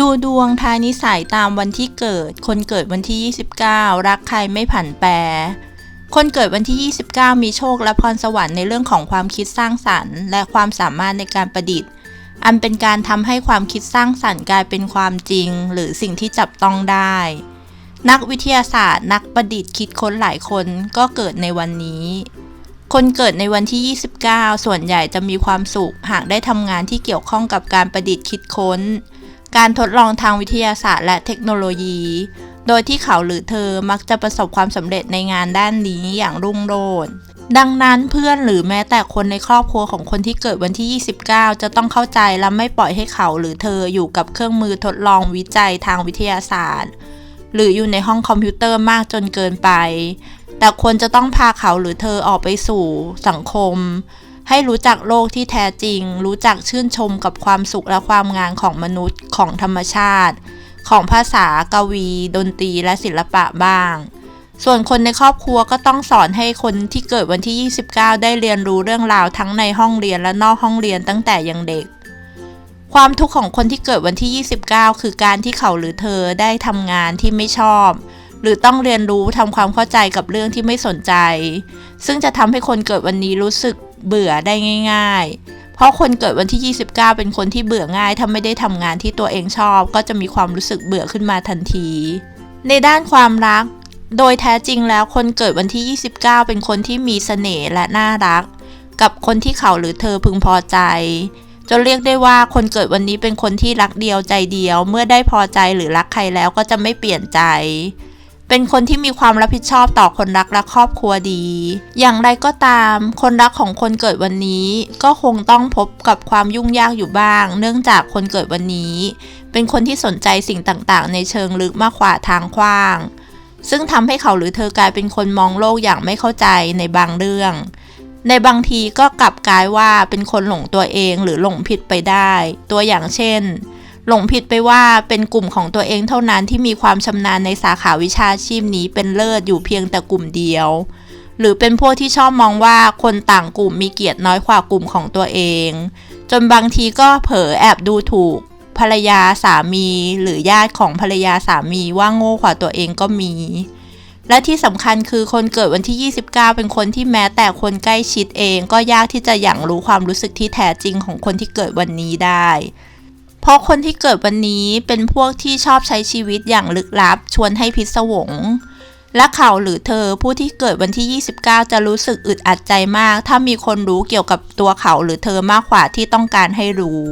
ดูดวงทายนิสัยตามวันที่เกิด คนเกิดวันที่ 29 รักใครไม่ผันแปร คนเกิดวันที่ 29 มีโชคและพรสวรรค์ในเรื่องของความคิดสร้างสรรค์ และความสามารถในการประดิษฐ์ อันเป็นการทำให้ความคิดสร้างสรรค์กลายเป็นความจริง หรือสิ่งที่จับต้องได้ นักวิทยาศาสตร์ นักประดิษฐ์คิดค้นหลายคนก็เกิดในวันนี้ คนเกิดในวันที่ 29 ส่วนใหญ่จะมีความสุขหากได้ทำงานที่เกี่ยวข้องกับการประดิษฐ์คิดค้น การทดลองทางวิทยาศาสตร์และเทคโนโลยี โดยที่เขาหรือเธอมักจะประสบความสำเร็จในงานด้านนี้อย่างรุ่งโรจน์ดังนั้นเพื่อนหรือแม้แต่คนในครอบครัวของคนที่เกิดวันที่ 29 จะต้องเข้าใจและไม่ปล่อยให้เขาหรือเธออยู่กับเครื่องมือทดลองวิจัยทางวิทยาศาสตร์ หรืออยู่ในห้องคอมพิวเตอร์มากจนเกินไป แต่ควรจะต้องพาเขาหรือเธอออกไปสู่สังคม ให้รู้จักโลกที่แท้จริง รู้จักชื่นชมกับความสุขและความงามของมนุษย์ของธรรมชาติ ของภาษากวี ดนตรีและศิลปะบ้าง ส่วนคนในครอบครัวก็ต้องสอนให้คนที่เกิดวันที่ 29 ได้เรียนรู้เรื่องราวทั้งในห้องเรียนและนอกห้องเรียนตั้งแต่ยังเด็กความทุกข์ของคนที่เกิดวันที่ 29 คือการที่เขาหรือเธอได้ทำงานที่ไม่ชอบ หรือต้องเรียนรู้ทำความเข้าใจกับเรื่องที่ไม่สนใจ ซึ่งจะทำให้คนเกิดวันนี้รู้สึก เบื่อได้ง่าย ๆ เพราะคนเกิดวันที่ 29 เป็นคนที่เบื่อง่าย ถ้าไม่ได้ทำงานที่ตัวเองชอบ ก็จะมีความรู้สึกเบื่อขึ้นมาทันที ในด้านความรัก โดยแท้จริงแล้วคนเกิดวันที่ 29 เป็นคนที่มีเสน่ห์และน่ารัก กับคนที่เขาหรือเธอพึงพอใจจนเรียกได้ว่าคนเกิดวันนี้เป็นคนที่รักเดียวใจเดียว เมื่อได้พอใจหรือรักใครแล้วก็จะไม่เปลี่ยนใจ เป็นคนที่มีความรับผิดชอบต่อคนรักและครอบครัวดี อย่างไรก็ตาม คนรักของคนเกิดวันนี้ ก็คงต้องพบกับความยุ่งยากอยู่บ้าง เนื่องจากคนเกิดวันนี้ เป็นคนที่สนใจสิ่งต่างๆ ในเชิงลึกมากกว่าทางกว้าง ซึ่งทำให้เขาหรือเธอกลายเป็นคนมองโลกอย่างไม่เข้าใจในบางเรื่องในบางทีก็กลับกลายว่าเป็นคนหลงตัวเองหรือหลงผิดไปได้ ตัวอย่างเช่น หลงผิดไปว่าเป็นกลุ่มของตัวเองเท่านั้นที่มีความชำนาญในสาขาวิชาชีพนี้เป็นเลิศอยู่เพียงแต่กลุ่มเดียว หรือเป็นพวกที่ชอบมองว่าคนต่างกลุ่มมีเกียรติน้อยกว่ากลุ่มของตัวเอง จนบางทีก็เผลอแอบดูถูก ภรรยาสามีหรือญาติของภรรยาสามีว่าโง่กว่าตัวเองก็มีและที่สำคัญคือคนเกิดวันที่ 29 เป็นคนที่แม้แต่คนใกล้ชิดเอง ก็ยากที่จะอย่างรู้ความรู้สึกที่แท้จริงของคนที่เกิดวันนี้ได้ ราะคนที่เกิดวันนี้เป็นพวกที่ชอบใช้ชีวิตอย่างลึกลับ ชวนให้พิศวง และเขาหรือเธอผู้ที่เกิดวันที่ 29 จะรู้สึกอึดอัดใจมาก ถ้ามีคนรู้เกี่ยวกับตัวเขาหรือเธอมากกว่าที่ต้องการให้รู้